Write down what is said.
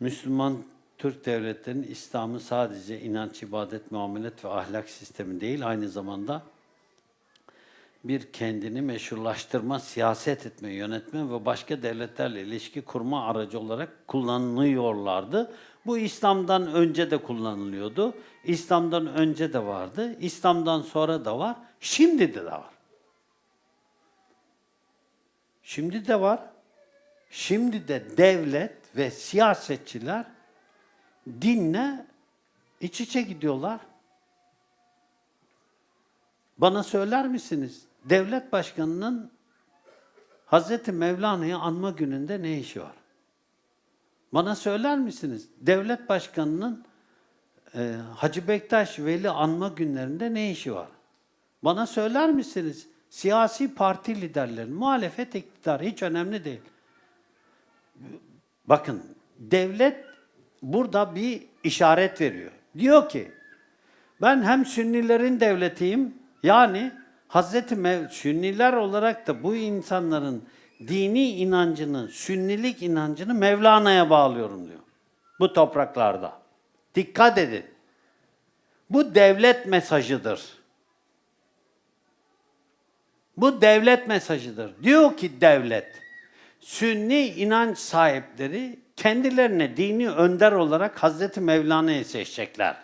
Müslüman Türk devletlerinin İslam'ı sadece inanç, ibadet, muamelet ve ahlak sistemi değil, aynı zamanda bir kendini meşrulaştırma, siyaset etme, yönetme ve başka devletlerle ilişki kurma aracı olarak kullanılıyorlardı. Bu İslam'dan önce de kullanılıyordu. İslam'dan önce de vardı. İslam'dan sonra da var. Şimdi de, var. Şimdi de var. Şimdi de devlet ve siyasetçiler dinle iç içe gidiyorlar. Bana söyler misiniz? Devlet başkanının Hazreti Mevlana'yı anma gününde ne işi var? Bana söyler misiniz? Devlet başkanının e, Hacı Bektaş Veli anma günlerinde ne işi var? Bana söyler misiniz? Siyasi parti liderlerinin, muhalefet iktidar hiç önemli değil. Bakın devlet burada bir işaret veriyor. Diyor ki ben hem Sünnilerin devletiyim yani Hazreti Mev Sünniler olarak da bu insanların dini inancını, Sünnilik inancını Mevlana'ya bağlıyorum diyor. Bu topraklarda. Dikkat edin. Bu devlet mesajıdır. Bu devlet mesajıdır. Diyor ki devlet, Sünni inanç sahipleri kendilerine dini önder olarak Hazreti Mevlana'yı seçecekler.